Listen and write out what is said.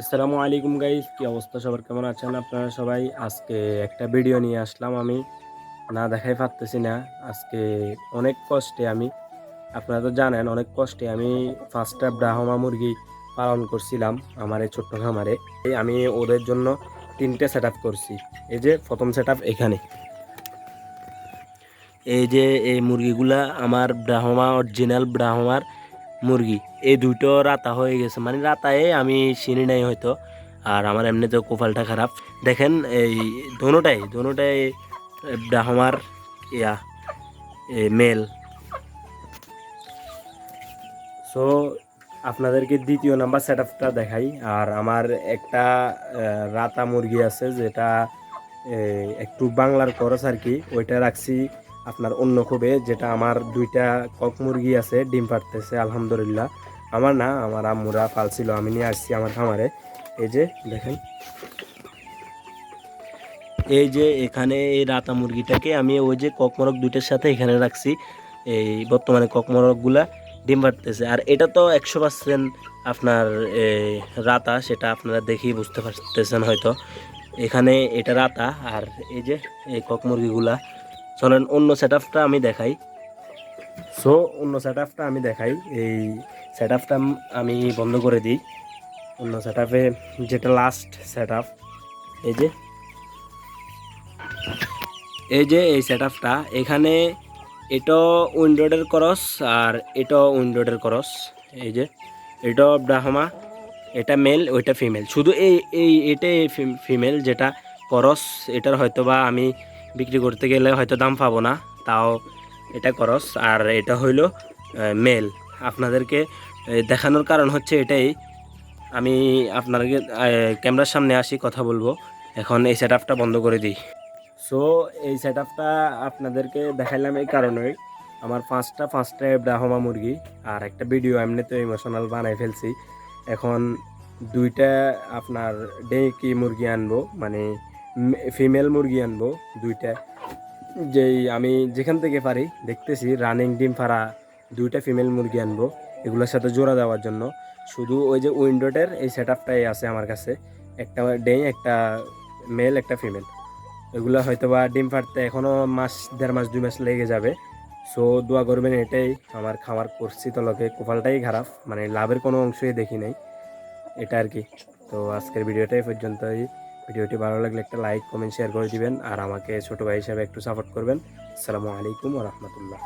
আসসালামু আলাইকুম গাইস কি অবস্থা সবার? কেমন আছেন আপনারা সবাই? আজকে একটা ভিডিও নিয়ে আসলাম আমি। না দেখাই পারতেছি না। আজকে অনেক কষ্টে আমি, আপনারা তো জানেন, অনেক কষ্টে আমি ফার্স্টটা ব্রাহ্মা মুরগি পালন করছিলাম আমার এই ছোট্ট খামারে। আমি ওদের জন্য তিনটে সেট করছি। এই যে প্রথম সেট এখানে। এই যে এই মুরগিগুলা আমার ব্রাহ্মা অরিজিনাল ব্রাহ্মার মুরগি। এই দুটো রাতা হয়ে গেছে। মানে রাতায় আমি চিনি নাই হয়তো। আর আমার এমনিতেও কোপালটা খারাপ। দেখেন এই দোনোটাই দোনোটাই ব্রাহ্মার ইয়া মেল। সো আপনাদেরকে দ্বিতীয় নাম্বার সেট আপটা দেখাই। আর আমার একটা রাতা মুরগি আছে যেটা একটু বাংলার করস আর কি। ওইটা রাখছি আপনার অন্য খুবে যেটা আমার দুইটা কক মুরগি আছে, ডিম পাড়তেছে, আলহামদুলিল্লাহ। আমার না, আমার আম্মুরা পালছিল, আমি নিয়ে আসছি আমার খামারে। এই যে, দেখেন। এই যে, এখানে এই রাতা মুরগিটাকে আমি ওই যে কক মোরগ দুইটার সাথে এখানে রাখছি। এই বর্তমানে কক মোরগগুলা ডিম পাড়তেছে। আর এটা তো একশো পার্সেন্ট আপনার রাতা, সেটা আপনারা দেখেই বুঝতে পারতেছেন হয়তো। এখানে এটা রাতা, আর এই যে, এই কক মুরগিগুলা চলেন অন্য সেট আমি দেখাই। সো অন্য সেট আমি দেখাই। এই সেট আমি বন্ধ করে দিই। অন্য সেট যেটা লাস্ট সেট এই যে। এই যে এই সেট এখানে এটা উইন্ডোডের করস আর এটা উইন্ডোডের করস। এই যে, এটা ব্রাহ্মা, এটা মেল ওইটা ফিমেল শুধু এই এই, এটাই ফিমেল যেটা করস, এটার হয়তো বা আমি বিক্রি করতে গেলে হয়তো দাম পাবো না, তাও এটা করস আর এটা হইল মেল আপনাদেরকে দেখানোর কারণ হচ্ছে এটাই। আমি আপনাদেরকে ক্যামেরার সামনে আসি, কথা বলব। এখন এই সেট আপটা বন্ধ করে দিই। সো এই সেট আপটা আপনাদেরকে দেখাইলাম এই কারণেই। আমার পাঁচটা পাঁচটা ব্রাহ্মা মুরগি আর একটা ভিডিও এমনিতে ইমোশনাল বানাই ফেলছি। এখন দুইটা আপনার ডেকি মুরগি আনব মানে ফিমেল মুরগি আনব, দুইটা। যেই আমি যেখান থেকে পারি, দেখতেছি রানিং ডিম ফাড়া দুইটা ফিমেল মুরগি আনব, এগুলোর সাথে জোড়া দেওয়ার জন্য। শুধু ওই যে উইন্ডোটের, এই সেট আপটাই আছে আমার কাছে। একটা ডে একটা মেল একটা ফিমেল এগুলো হয়তো বা ডিম ফাটতে এখনও মাস, দেড় মাস, দুই মাস লেগে যাবে। সো, দোয়া করবেন এটাই। আমার খামার করছি লোকে, কোপালটাই খারাপ। মানে লাভের কোনো অংশই দেখি নাই। এটা আর কি। তো আজকের ভিডিওটাই পর্যন্তই। ভিডিওটি ভালো লাগলে একটা লাইক কমেন্ট শেয়ার করে দিবেন। আর আমাকে ছোটো ভাই হিসাবে একটু সাপোর্ট করবেন। আসসালামু আলাইকুম রহমতুল্লাহ।